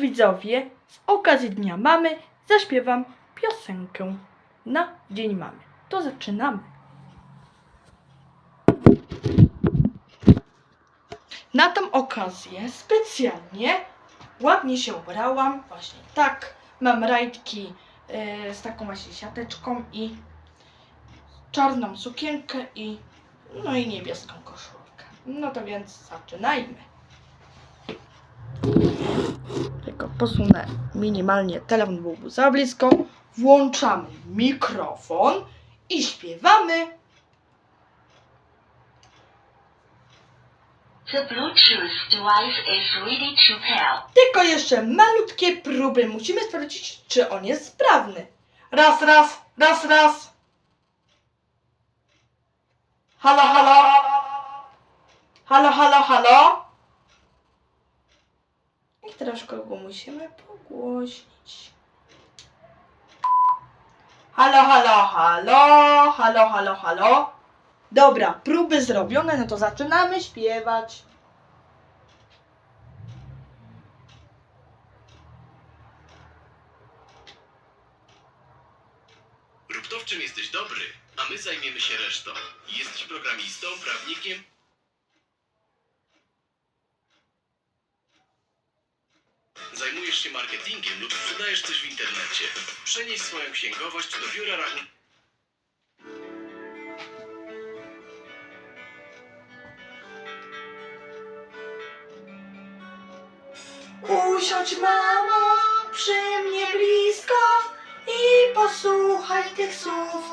widzowie, z okazji Dnia Mamy zaśpiewam piosenkę na Dzień Mamy. To zaczynamy. Na tą okazję specjalnie ładnie się ubrałam, właśnie tak. Mam rajtki e, z taką właśnie siateczką i czarną sukienkę i no i niebieską koszulkę. No to więc zaczynajmy. Tylko posunę minimalnie telefon byłby za blisko. Włączamy mikrofon i śpiewamy. The Bluetooth device is ready to pair. Tylko jeszcze malutkie próby. Musimy sprawdzić, czy on jest sprawny. Raz, raz, raz, raz. Halo, halo. Halo, halo, halo. Troszkę go musimy pogłośnić. Halo, halo, halo. Halo, halo, halo. Dobra, próby zrobione, no to zaczynamy śpiewać. Rób to, w czym jesteś dobry, a my zajmiemy się resztą. Jesteś programistą, prawnikiem? Zajmujesz się marketingiem lub sprzedajesz coś w internecie. Przenieś swoją księgowość do biura rachunku. Usiądź mamo przy mnie blisko i posłuchaj tych słów.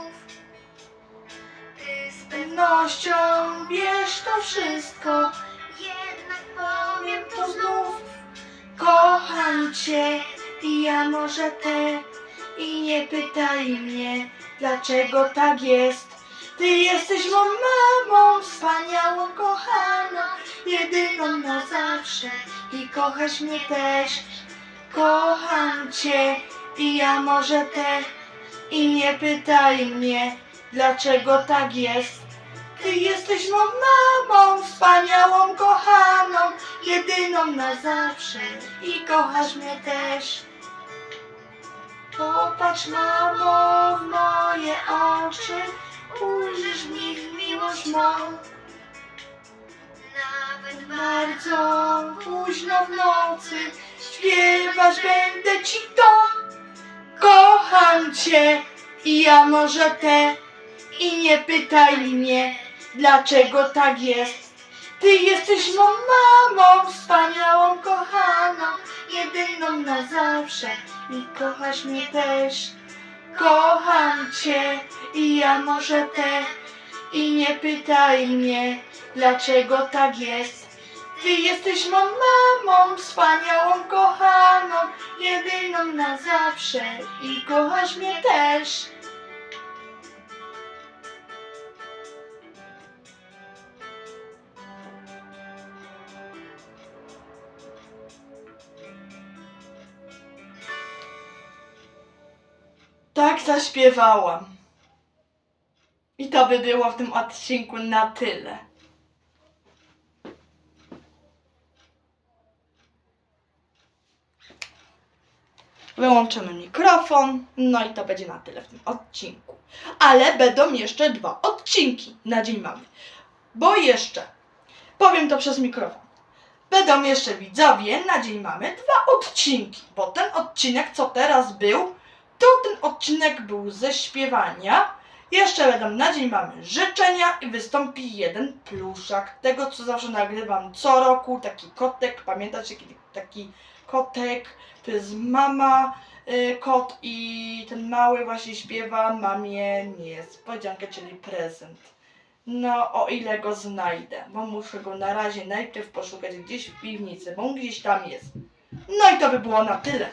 Ty z Pewnością wiesz to wszystko, cię i ja może te i nie pytaj mnie dlaczego tak jest. Ty jesteś mą mamą, wspaniałą, kochaną, jedyną na zawsze i kochasz mnie też. Kocham cię i ja może te i nie pytaj mnie dlaczego tak jest. Ty jesteś mą mamą, wspaniałą, jedyną na zawsze i kochasz mnie też. Popatrz mamo w moje oczy, ujrzysz w nich miłość mą. nawet Bardzo późno w nocy śpiewać będę ci to. Kocham cię i ja może te i nie pytaj mnie dlaczego tak jest. Ty jesteś mą mamą, wspaniałą, kochaną, jedyną na zawsze i kochasz mnie też. Kocham cię i ja może te i nie pytaj mnie dlaczego tak jest. Ty jesteś mą mamą, wspaniałą, kochaną, jedyną na zawsze i kochasz mnie też. Tak zaśpiewałam. I to by było w tym odcinku na tyle. Wyłączymy mikrofon, no i to będzie na tyle w tym odcinku. Ale będą jeszcze dwa odcinki na dzień mamy. Bo jeszcze, powiem to przez mikrofon, będą jeszcze widzowie na dzień mamy dwa odcinki. Bo ten odcinek, co teraz był, ten odcinek był ze śpiewania. Jeszcze będą na dzień mamy życzenia i wystąpi jeden pluszak. Tego, co zawsze nagrywam co roku, taki kotek, pamiętacie, kiedy taki kotek, to jest mama, y, kot i ten mały właśnie śpiewa mamie niespodziankę, czyli prezent. No, o ile go znajdę, bo muszę go na razie najpierw poszukać gdzieś w piwnicy, bo on gdzieś tam jest. No i to by było na tyle.